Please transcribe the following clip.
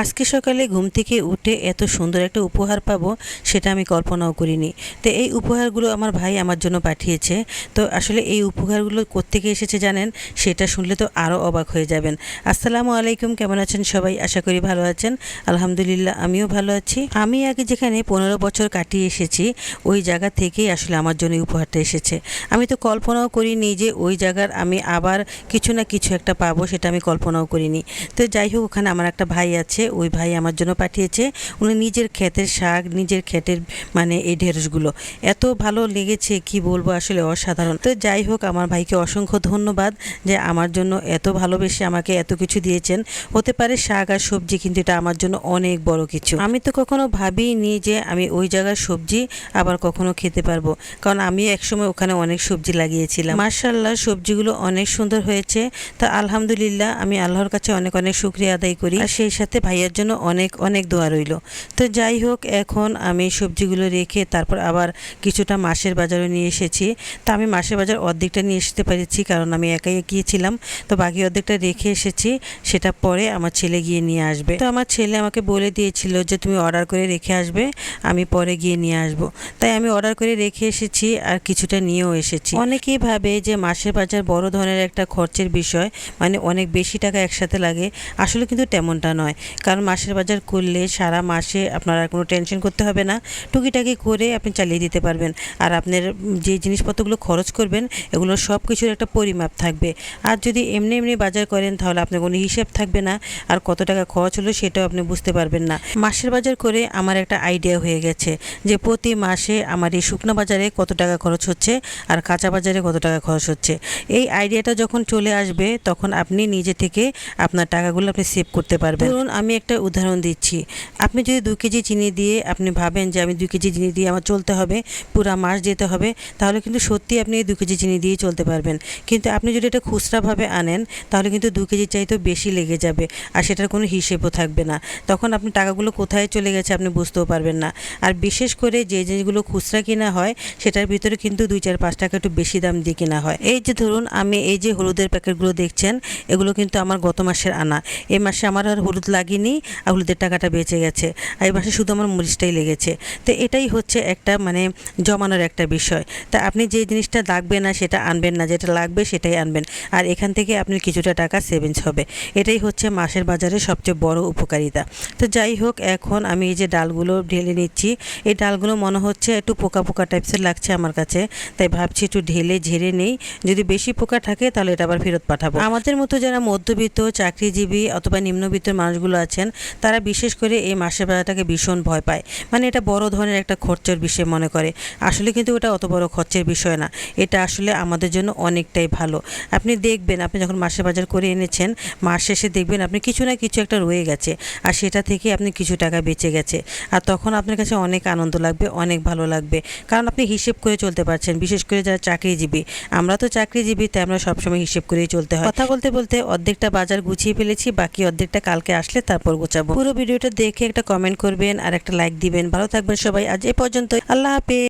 আজকে সকালে ঘুম থেকে উঠে এত সুন্দর একটা উপহার পাবো, সেটা আমি কল্পনাও করিনি। তো এই উপহারগুলো আমার ভাই আমার জন্য পাঠিয়েছে। তো আসলে এই উপহারগুলো কোত্থেকে এসেছে জানেন? সেটা শুনলে তো আরও অবাক হয়ে যাবেন। আসসালামু আলাইকুম, কেমন আছেন সবাই? আশা করি ভালো আছেন। আলহামদুলিল্লাহ, আমিও ভালো আছি। আমি আগে যেখানে পনেরো বছর কাটিয়ে এসেছি, ওই জায়গা থেকেই আসলে আমার জন্য উপহারটা এসেছে। আমি তো কল্পনাও করিনি যে ওই জায়গার আমি আবার কিছু না কিছু একটা পাবো, সেটা আমি কল্পনাও করিনি। তো যাই হোক, ওখানে আমার একটা ভাই আছে ওই ভাই আমার জন্য পাঠিয়েছে, উনি নিজের ক্ষেতের শাক, নিজের ক্ষেতের মানে এই ঢেঁড়সগুলো। এত ভালো লেগেছে, কি বলব, আসলে অসাধারণ। তো যাই হোক, আমার ভাইকে অসংখ্য ধন্যবাদ যে আমার জন্য এত ভালোবেসে আমাকে এত কিছু দিয়েছেন। হতে পারে শাক আর সবজি, কিন্তু এটা আমার জন্য অনেক বড় কিছু। আমি তো কখনো ভাবিনি যে আমি ওই জায়গার সবজি আবার কখনো খেতে পারব। কারণ আমি একসময় ওখানে অনেক সবজি লাগিয়েছিলাম। মার্শাল্লাহ সবজিগুলো অনেক সুন্দর হয়েছে। তা আলহামদুলিল্লাহ, আমি আল্লাহর কাছে অনেক অনেক শুক্রিয়া আদায় করি। আর সেই সাথে ভাইয়ের জন্য অনেক অনেক দোয়া রইল। তো যাই হোক, এখন আমি সবজিগুলো রেখে তারপর আবার কিছুটা মাসের বাজারও নিয়ে এসেছি। তা আমি মাসের বাজার অর্ধেকটা নিয়ে আসতে পেরেছি, কারণ আমি একাই গিয়েছিলাম তো বাকি অর্ধেকটা রেখে এসেছি, সেটা পরে আমার ছেলে গিয়ে নিয়ে আসবে। তো আমার ছেলে আমাকে বলে দিয়েছিল যে, তুমি অর্ডার করে রেখে আসবে, আমি পরে গিয়ে নিয়ে আসব। তাই আমি অর্ডার করে রেখে এসেছি আর কিছুটা নিয়েও এসেছি। অনেকেই ভাবে যে মাসের বাজার বড় ধরনের একটা খরচের বিষয় মানে অনেক বেশি টাকা একসাথে লাগে। আসলে কিন্তু তেমনটা নয়। কারণ মাসের বাজার করলে সারা মাসে আপনার আর কোনো টেনশন করতে হবে না। টুকিটাকি করে আপনি চালিয়ে দিতে পারবেন। আর আপনার যে জিনিসপত্রগুলো খরচ করবেন, এগুলো সব কিছুর একটা পরিমাপ থাকবে। আর যদি এমনি এমনি বাজার করেন, তাহলে আপনার কোনো হিসেব থাকবে না। আর কত টাকা খরচ হলো সেটাও আপনি বুঝতে পারবেন না। মাসের বাজার করে আমার একটা আইডিয়া হয়ে গেছে যে প্রতি মাসে আমার এই শুকনো বাজারে কত টাকা খরচ হচ্ছে আর কাঁচা বাজারে কত টাকা খরচ হচ্ছে। এই আইডিয়াটা যখন চলে আসবে, তখন আপনি নিজে থেকে আপনার টাকাগুলো আপনি সেভ করতে পারবেন। ধরুন আমি একটা উদাহরণ দিচ্ছি। আপনি যদি দু কেজি চিনি দিয়ে আপনি ভাবেন যে আমি দু কেজি চিনি দিয়ে আমার চলতে হবে, পুরা মাস যেতে হবে, তাহলে কিন্তু সত্যি আপনি এই দু কেজি চিনি দিয়েই চলতে পারবেন। কিন্তু আপনি যদি এটা খুচরাভাবে আনেন, তাহলে কিন্তু দু কেজি চাইতেও বেশি লেগে যাবে আর সেটার কোনো হিসেবও থাকবে না। তখন আপনি টাকাগুলো কোথায় চলে গেছে আপনি বুঝতেও পারবেন না। আর বিশেষ করে যে জিনিসগুলো খুচরা কিনা হয়, সেটার ভিতরে কিন্তু দুই চার পাঁচ টাকা একটু বেশি দাম দিয়ে কেনা হয়। এই যে ধরুন, আমি এই যে হলুদের প্যাকেটগুলো দেখছেন, এগুলো কিন্তু আমার গত মাসের আনা। এই মাসে আমার আর হলুদ লাগেনি। আর হলুদের টাকাটা বেঁচে গেছে। আর এবার শুধু আমার মরিচটাই লেগেছে। তো এটাই হচ্ছে একটা মানে জমানোর একটা বিষয়। তা আপনি যে জিনিসটা লাগবে না সেটা আনবেন না, যেটা লাগবে সেটাই আনবেন। আর এখান থেকে আপনি কিছুটা টাকা সেভিংস হবে। এটাই হচ্ছে মাসের বাজারে সবচেয়ে বড় উপকারিতা। তো যাই হোক, এখন আমি এই যে ডালগুলো ঢেলে নিচ্ছি। এই ডালগুলো মনে হচ্ছে একটু পোকা পোকা টাইপসের লাগছে আমার কাছে। তাই ভাবছি একটু ঢেলে ঝেড়ে নেই। যদি বেশি পোকা থাকে তাহলে এটা আবার ফেরত পাঠাবো। আমাদের মতো যারা মধ্যবিত্ত, চাকরিজীবী অথবা নিম্নবিত্ত মানুষগুলো আছেন তারা বিশেষ করে এই মাসের বাজারটাকে ভীষণ ভয় পায়। মানে এটা বড় ধরনের একটা খরচের বিষয় মনে করে। আসলে কিন্তু ওটা অত বড় খরচের বিষয় না। এটা আসলে আমাদের জন্য অনেকটাই ভালো। আপনি দেখবেন, আপনি যখন মাসের বাজার করে এনেছেন, মাস শেষে দেখবেন আপনি কিছু না কিছু একটা রয়ে গেছে। আর সেটা থেকে আপনি কিছু টাকা বেঁচে গেছে। আর তখন আপনার কাছে অনেক আনন্দ লাগবে, অনেক ভালো লাগবে। কারণ আপনি হিসেব করে চলতে পারছেন, বিশেষ করে যারা চাকরিজীবী। আমরা তো চাকরিজীবী, তাই আমরা সবসময় হিসেব করেই চলতে হয়। কথা বলতে বলতে অর্ধেকটা বাজার গুছিয়ে ফেলেছি, বাকি অর্ধেকটা কালকে আসলে তারপর গোছাবো। পুরো ভিডিওটা দেখে একটা কমেন্ট করবেন আর একটা লাইক দিবেন। ভালো থাকবেন সবাই। আজ এ পর্যন্ত আল্লাহ হাফেজ।